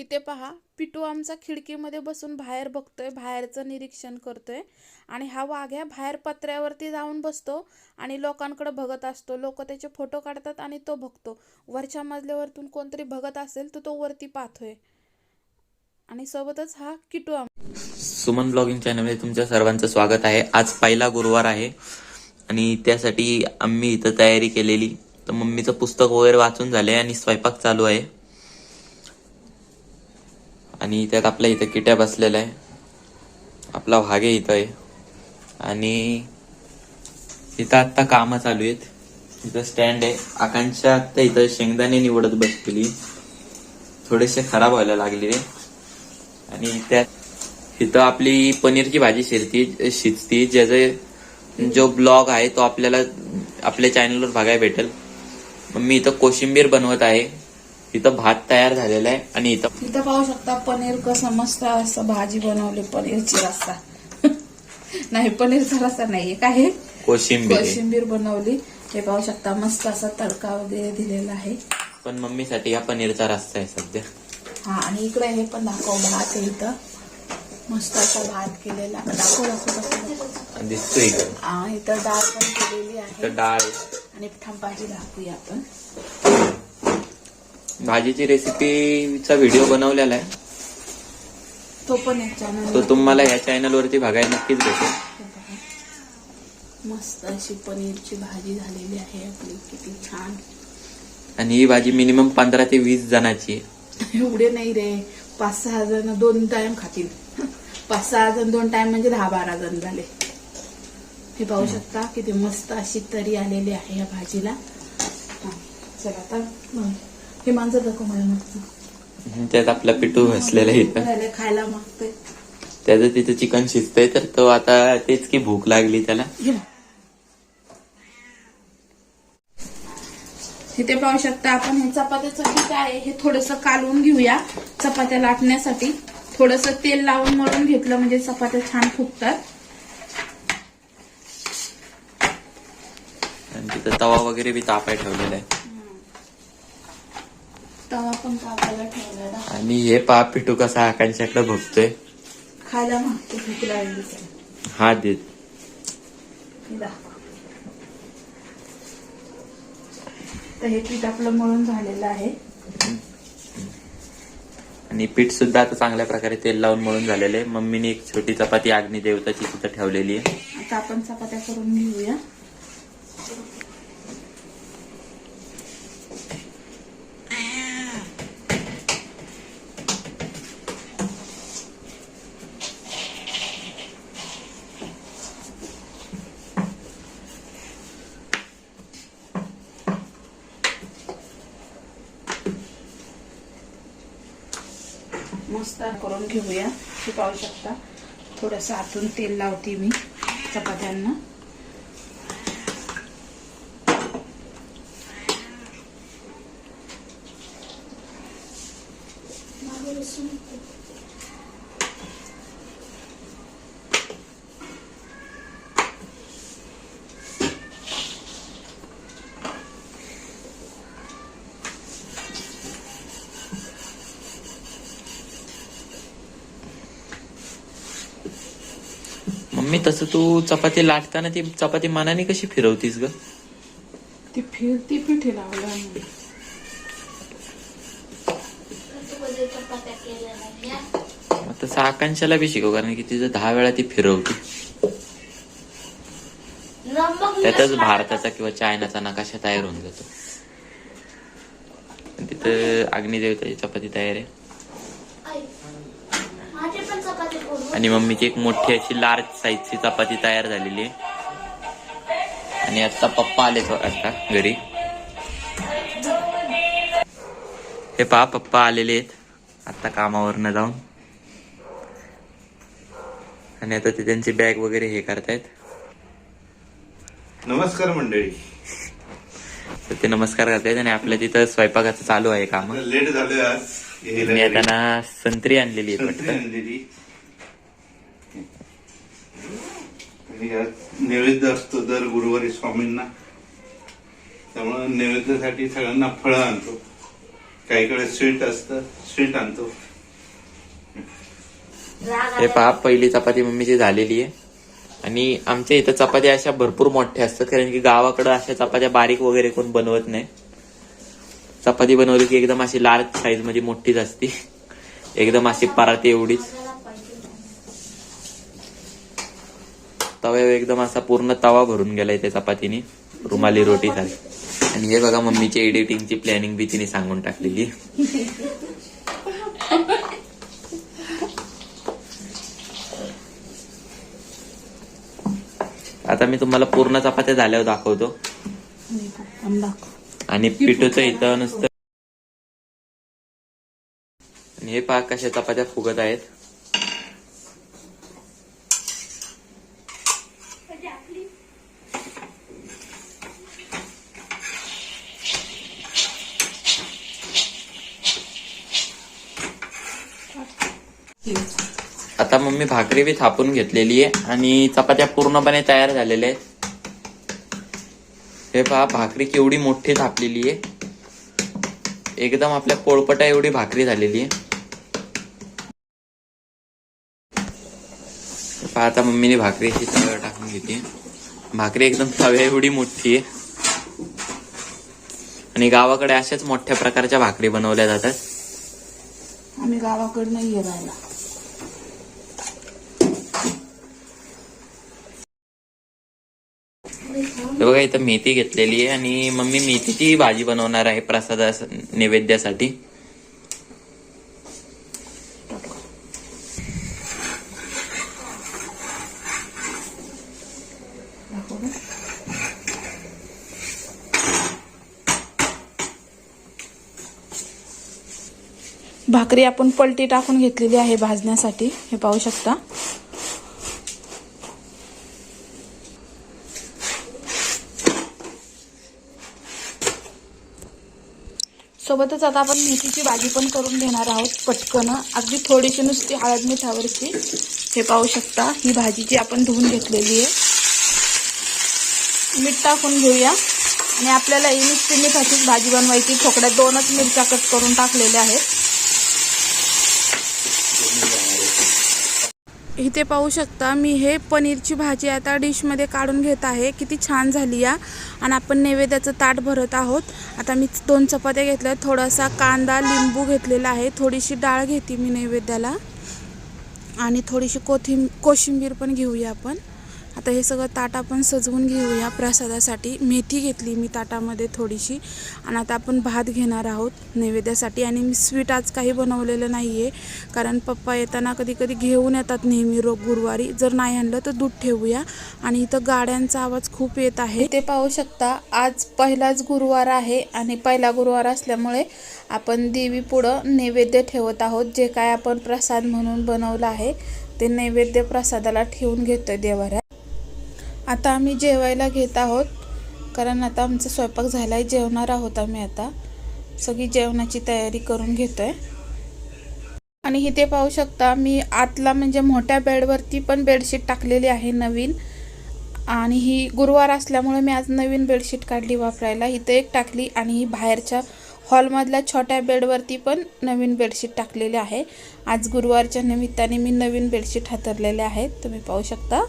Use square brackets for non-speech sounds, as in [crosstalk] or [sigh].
इथे पहा पिटू आमचा खिडकीमध्ये बसून बाहेर बघतोय बाहेरचं निरीक्षण करतोय. आणि हा वाघ्या बाहेर पत्र्यावरती जाऊन बसतो आणि लोकांकडे बघत असतो. लोक त्याचे फोटो काढतात आणि तो बघतो. वरच्या मजल्यावरतून कोणतरी बघत असेल तर तो वरती पाहतोय. आणि सोबतच हा किटू आम सुमन ब्लॉगिंग चॅनलमध्ये तुमच्या सर्वांचं स्वागत आहे. आज पहिला गुरुवार आहे आणि त्यासाठी आम्ही इथं तयारी केलेली. तर मम्मीचं पुस्तक वगैरे वाचून झाले आणि स्वयंपाक चालू आहे. आणि त्यात आपल्या इथं किट्या बसलेल्या आहे. आपला भाग आहे इथं आहे. आणि इथं आत्ता कामं चालू आहेत. इथं स्टँड आहे. आकांक्षा आत्ता इथं शेंगदाणे निवडत बसलेली. थोडेसे खराब व्हायला लागले. आणि त्यात इथं आपली पनीरची भाजी शिरती शिजती. ज्याचे जो ब्लॉग आहे तो आपल्याला आपल्या चॅनलवर बघायला भेटेल. मग मी इथं कोशिंबीर बनवत आहे. इथं भात तयार झालेला आहे आणि इथं इथं पाहू शकता पनीर कसं मस्त असं भाजी बनवली पनीरची रस्सा. [laughs] नाही पनीरचा रस्सा नाहीये काय आहे? कोशिंबीर. कोशिंबीर बनवली. हे पाहू शकता मस्त असा तडका वगैरे दिलेला आहे. पण मम्मीसाठी हा पनीरचा रस्ता आहे सध्या. हा आणि इकडे हे पण दाखव भात आहे इथं. मस्त असा भात केलेला. दाखव दाखव दाखव आणि दिसतोय इकडं. हा इथं डाळ पण केलेली आहे. डाळ. आणि थांब भाजी दाखवूया आपण. भाजीची रेसिपीचा व्हिडिओ बनवलेला आहे. तो पण एक चॅनल तो तुम्हाला या चॅनलवरती बघायला नक्कीच भेटेल. मस्त अशी पनीरची भाजी झालेली आहे आपली किती छान. आणि ही भाजी मिनिमम पंधरा ते वीस जणांची आहे. एवढे नाही रे पाच सहा जण दोन टाइम खातील. पाच सहा जण दोन टाइम म्हणजे दहा बारा जण झाले. हे पाहू शकता किती मस्त अशी तरी आलेली आहे या भाजीला. हा, चला आता. हं. मांजर दाखव मला मागचं. त्यात आपला पिटू बसलेला आहे इथं खायला मागतोय त्याचं तिथं चिकन शिजतंय तर तो आता तेच की भूक लागली त्याला घे ना. इथे पाहू शकता आपण हे चपात्याचं पीठ आहे हे थोडस कालवून घेऊया चपात्या लाटण्यासाठी थोडस तेल लावून मळून घेतलं म्हणजे चपात्या छान फुगतात आणि तिथं तवा वगैरे बी तापाय ठेवलेला आहे तवा पण कापायला ठेवलेला आणि हे पा पिटू कसा आकांक्षाकडे बघतोय? खायला मागतो भूक लागली तर. हा देत हे. तर हे पीठ आपलं मळून झालेलं आहे. आणि पीठ सुद्धा आता चांगल्या प्रकारे तेल लावून मळून झालेलं आहे. मम्मीने एक छोटी चपाती अग्नी देवताची तिथं ठेवलेली आहे. आता आपण चपात्या करून घेऊया. मस्त करून घेऊया. हे पाहू शकता. थोडंसं आतून तेल लावते मी चपात्यांना. मम्मी तसं तू चपाती लाटताना ती चपाती मनाने कशी फिरवतीस ग? ती फिरती पिठी लावलं तसं आकांक्षाला बी शिकव कारण की तिचं दहा वेळा ती फिरवती. त्यातच भारताचा किंवा चायनाचा नकाशा तयार होऊन जातो. तिथं अग्निदेवताची चपाती तयार आहे माझे पण चपाती करू आणि मम्मीची एक मोठी अशी लार्ज साईजची चपाती तयार झालेली आहे. आणि आता पप्पा आले आता घरी. हे पहा पप्पा आलेले आहेत. आता कामावरनं जाऊन. आणि आता ते त्यांची बॅग वगैरे हे करतायत. नमस्कार मंडळी. तर ते नमस्कार करतायत आणि आपल्या तिथं स्वयंपाकाचं चालू आहे काम. लेट झालं आज. मी. त्यांना संत्री आणलेली आहे संत्री पटकन आणलेली आणि आज नैवेद्य असतो दर गुरुवारी स्वामींना. त्यामुळं नैवेद्यासाठी सगळ्यांना फळं आणतो. काहीकडे स्वीट असतं स्वीट आणतो. हे पहा पहिली चपाती मम्मीची झालेली आहे. आणि आमच्या इथं चपात्या अशा भरपूर मोठ्या असतात कारण की गावाकडं अशा चपात्या बारीक वगैरे कोण बनवत नाही. चपाती बनवली की एकदम अशी लार्ज साईज म्हणजे मोठीच असती. एकदम अशी पराती एवढीच. तव्यावर एकदम असा पूर्ण तवा भरून गेलाय त्या चपातीने. रुमाली रोटी सारखी आणि हे बघा मम्मीची एडिटिंगची प्लॅनिंग बी तिने सांगून टाकलेली. आता मी तुम्हाला पूर्ण चपात्या झाल्यावर दाखवतो. आणि पिठूचं इथं नुसतं आणि हे पाक कशा चपात्या फुगत आहेत. आता मम्मी भाकरी बी थापून घेतलेली आहे आणि चपात्या पूर्णपणे तयार झालेल्या आहेत. हे पहा भाकरी केवढी मोठी थापलेली आहे. एकदम आपल्या पोळपटा एवढी भाकरी झालेली आहे. पहा आता मम्मीने भाकरी अशी तव्यावर टाकून घेते भाकरी एकदम तव्या एवढी मोठी आहे. आणि गावाकडे अशाच मोठ्या प्रकारच्या भाकरी बनवल्या जातात. आम्ही गावाकडे नाही हे बघा इथं मेथी घेतलेली आहे आणि मम्मी मेथीची भाजी बनवणार आहे प्रसादा नैवेद्यासाठी. भाकरी आपण पलटी टाकून घेतलेली आहे भाजण्यासाठी. हे पाहू शकता. सोबतच आता आपण मेथीची भाजी पण करून घेणार आहोत पटकन. अगदी थोडीशी नुसती हळद मिठावरची. हे पाहू शकता ही भाजी जी आपण धुवून घेतलेली आहे. मीठ टाकून घेऊया. आणि आपल्याला ही नुसती मिठाचीच भाजी बनवायची. ठोकड्यात दोनच मिरच्या कट करून टाकलेल्या आहेत. इथे पाहू शकता मी हे पनीरची भाजी आता डिशमध्ये काढून घेत आहे. किती छान झाली या. आणि आपण नैवेद्याचं ताट भरत आहोत. आता मी दोन चपात्या घेतल्या. थोडासा कांदा लिंबू घेतलेला आहे. थोडीशी डाळ घेते मी नैवेद्याला. आणि थोडीशी कोथिं कोशिंबीर पण घेऊया आपण. आता हे सगळं ताट आपण सजवून घेऊया प्रसादासाठी. मेथी घेतली मी ताटामध्ये थोडीशी. आणि आता आपण भात घेणार आहोत नैवेद्यासाठी. आणि मी स्वीट आज काही बनवलेलं नाही आहे कारण पप्पा येताना कधी कधी घेऊन येतात नेहमी रोग गुरुवारी. जर नाही आणलं तर दूध ठेवूया. आणि इथं गाड्यांचा आवाज खूप येत आहे. ते पाहू शकता आज पहिलाच गुरुवार आहे. आणि पहिला गुरुवार असल्यामुळे आपण देवी पुढं नैवेद्य ठेवत आहोत. जे काय आपण प्रसाद म्हणून बनवलं आहे ते नैवेद्य प्रसादाला ठेवून घेतोय देवाऱ्यात. आता आम्ही जेवायला घेत आहोत. कारण आता आमचा स्वयंपाक झाला आहे जेवणार आहोत आम्ही आता. सगळी जेवणाची तयारी करून घेतो आहे आणि इथे पाहू शकता मी आतला म्हणजे मोठ्या बेडवरती पण बेडशीट टाकलेली आहे नवीन. आणि ही गुरुवार असल्यामुळे मी आज नवीन बेडशीट काढली वापरायला. इथे एक टाकली आणि ही बाहेरच्या हॉलमधल्या छोट्या बेडवरती पण नवीन बेडशीट टाकलेली आहे. आज गुरुवारच्या निमित्ताने मी नवीन बेडशीट हातरलेले आहेत. तुम्ही पाहू शकता.